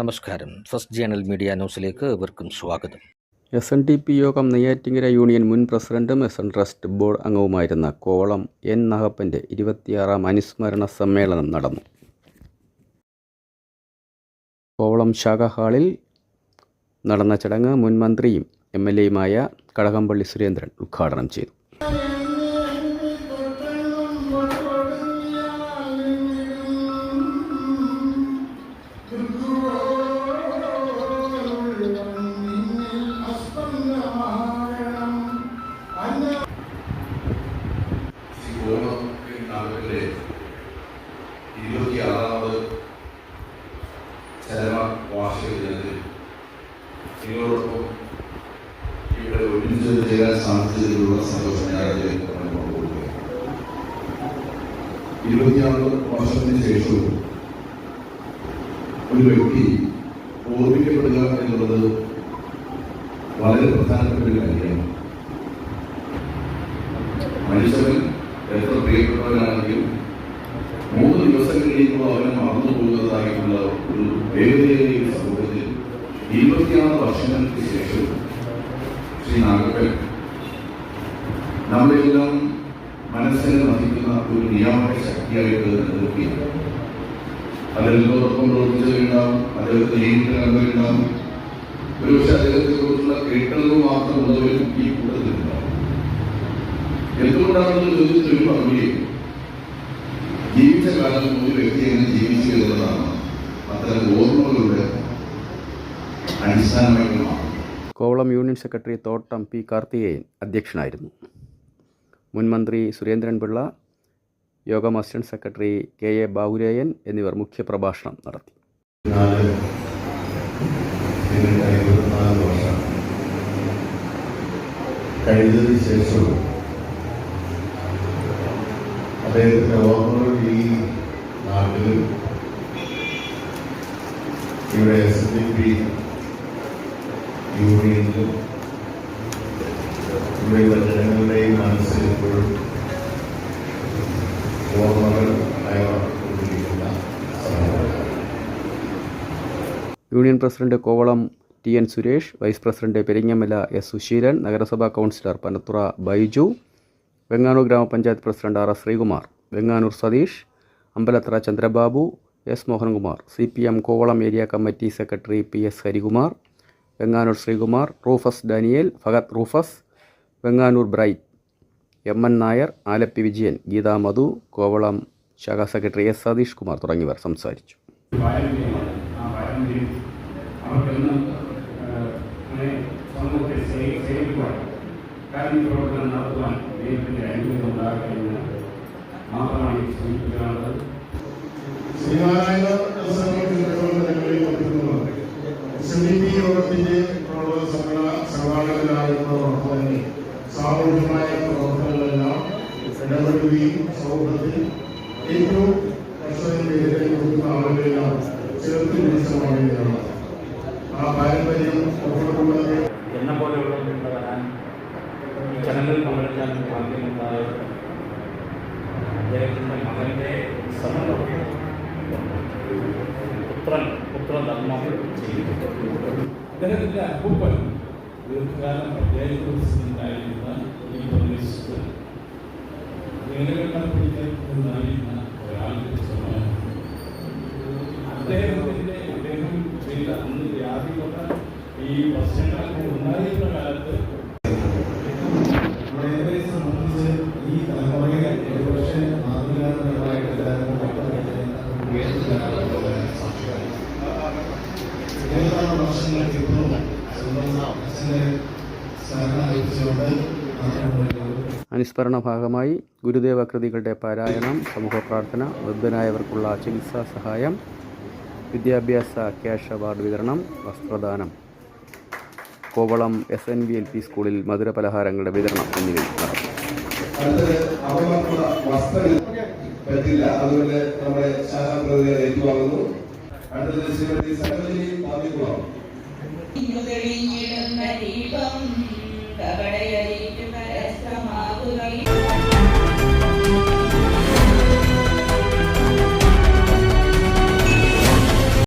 നമസ്കാരം. First journal media ന്യൂസിലേക്ക് ഏവർക്കും സ്വാഗതം. എസ് എൻ ഡി പി യോഗം നെയ്യാറ്റിങ്കര യൂണിയൻ മുൻ പ്രസിഡന്റും എസ് എൻ ട്രസ്റ്റ് ബോർഡ് അംഗവുമായിരുന്ന കോവളം എൻ നഹപ്പന്റെ ഇരുപത്തിയാറാം അനുസ്മരണ സമ്മേളനം നടന്നു. കോവളം ശാഖ ഹാളിൽ നടന്ന ചടങ്ങ് മുൻ മന്ത്രിയും എം എൽ എയുമായ കടകംപള്ളി സുരേന്ദ്രൻ ഉദ്ഘാടനം ചെയ്തു. ഇരുപത്തിയാറാമത് ചരമ വാർഷിക ദിനത്തിൽ നിങ്ങളോടൊപ്പം ഇവിടെ ഒരുമിച്ച് ചേരാൻ സാധിച്ചതിലുള്ള സന്തോഷം ഞാൻ ഇരുപത്തിയാറ് വർഷത്തിന് ശേഷവും ഒരു വ്യക്തി ഓർമ്മിക്കപ്പെടുക എന്നുള്ളത് വളരെ പ്രധാനപ്പെട്ട ഒരു കാര്യമാണ്. മനുഷ്യൻ എത്ര പ്രിയപ്പെട്ടവരാണെങ്കിലും മൂന്ന് ദിവസം കഴിയുമ്പോൾ അവനെ മറന്നു പോകുന്നതായിട്ടുള്ള ഒരു വേദനയേറിയ ഒരു സമൂഹത്തിൽ ഇരുപത്തിയാറ് വർഷങ്ങൾക്ക് ശേഷം ശ്രീ നാഗപ്പൻ നമ്മളെല്ലാം മനസ്സിനെ നയിക്കുന്ന ഒരു നിയാമക ശക്തിയായിട്ട് നിലനിൽക്കുകയാണ്. അതിലോടൊപ്പം പ്രവർത്തിച്ചവരുണ്ടാവും അദ്ദേഹത്തെ നേരിട്ട് കണ്ടവരുണ്ടാവും ഒരുപക്ഷെ അദ്ദേഹത്തെ കുറിച്ചുള്ള കേട്ടറിവ് മാത്രം ഉള്ളവരും ഈ കൂട്ടത്തിലുണ്ടാവും. എന്തുകൊണ്ടാണെന്ന് ചോദിച്ചൊരു മറുപടി ജീവിച്ച കാലത്ത് ഒരു വ്യക്തി എങ്ങനെ ജീവിച്ചു എന്നുള്ളതാണ് അത്തരം ഓർമ്മകളുടെ അടിസ്ഥാനമായിട്ടുള്ള Kovalam union secretary Thottam P Karthikeyan അധ്യക്ഷനായിരുന്നു. മുൻ മന്ത്രി സുരേന്ദ്രൻപിള്ള യോഗം assistant secretary K A Bahureyan എന്നിവർ മുഖ്യപ്രഭാഷണം നടത്തി. കഴിഞ്ഞതിന് ശേഷവും അദ്ദേഹത്തിന്റെ ഓർമ്മകൾ ഈ നാട്ടിൽ ഇവിടെ എസ് ഡി പി യൂണിയനിലും ഇവിടെയുള്ള ജനങ്ങളുടെയും മനസ്സിൽ ഇപ്പോഴും ഓർമ്മകൾ union president Kovalam T N Suresh vice president Peringamala S Susheelan നഗരസഭാ കൗൺസിലർ പനത്തുറ ബൈജു വെങ്ങാനൂർ ഗ്രാമപഞ്ചായത്ത് president R S Sreekumar Venganoor Satheesh Ambalathara Chandrababu S Mohankumar C P M Kovalam area committee secretary P S Harikumar Venganoor Sreekumar Rufus Daniel Fahad Rufus Venganoor Bright M N Nair Alleppey Vijayan Geetha Madhu Kovalam ശാഖാ secretary S Satheesh Kumar തുടങ്ങിയവർ സംസാരിച്ചു. കാരുണ്യ പ്രവർത്തനം നടത്തുവാൻ ദൈവത്തിന്റെ അനുഗ്രഹം ഉണ്ടാകണമെന്ന് മാത്രമാണ് ഈ ശ്രമിക്കുന്നത് ശ്രീനാരായണ യോഗത്തിന്റെ സംഘാടകരായിരുന്നതോടൊപ്പം തന്നെ സാമൂഹ്യമായ പ്രവർത്തനങ്ങളെല്ലാം ഇടപെടുകയും സമൂഹത്തിൽ ഏറ്റവും കർഷകന് വേദന കൊടുക്കുന്ന ആളുകളെല്ലാം ചേർത്ത് പിടിച്ചതാണ് ആ പാരമ്പര്യം ഉൾക്കൊള്ളുന്നത് എന്നെ പോലെയുള്ളവരുടെ വരാൻ ഈ ചടങ്ങിൽ പങ്കെടുക്കാൻ ഭാഗ്യമുണ്ടായ അദ്ദേഹത്തിന്റെ മകന്റെ സമ്മതം പുത്രൻ പുത്രധർമ്മം ചെയ്തു അദ്ദേഹത്തിന്റെ അപ്പൂപ്പൻ ദീർഘകാലം പഞ്ചായത്ത് പ്രസിഡന്റായിരുന്ന ഈ പ്രദേശത്ത് വേലകെട്ടം പിടിക്കുന്ന ഒരാൾ സമയം അദ്ദേഹത്തിന്റെ അദ്ദേഹം ചെയ്ത അന്ന് വ്യാധികൊണ്ട ഈ പ്രശ്നങ്ങളൊക്കെ ഉണ്ടായിരുന്ന കാലത്ത് അനുസ്മരണ ഭാഗമായി ഗുരുദേവ കൃതികളുടെ പാരായണം സമൂഹ പ്രാർത്ഥന വൃദ്ധനായവർക്കുള്ള ചികിത്സാ സഹായം വിദ്യാഭ്യാസ ക്യാഷ് അവാർഡ് വിതരണം വസ്ത്രദാനം. Kovalam S N V L P സ്കൂളിൽ മധുരപലഹാരങ്ങളുടെ വിതരണം എന്നിവയിൽ പറ്റില്ല. അതുകൊണ്ട് നമ്മുടെ ശാസ്ത്രപ്രതിയെ ഏറ്റുവാങ്ങുന്നു. അടുത്തത് ശ്രീമതി സരോജിനി തെളിഞ്ഞിടുന്ന ദീപം കവടയരിക്കുന്ന രസമാകുകയും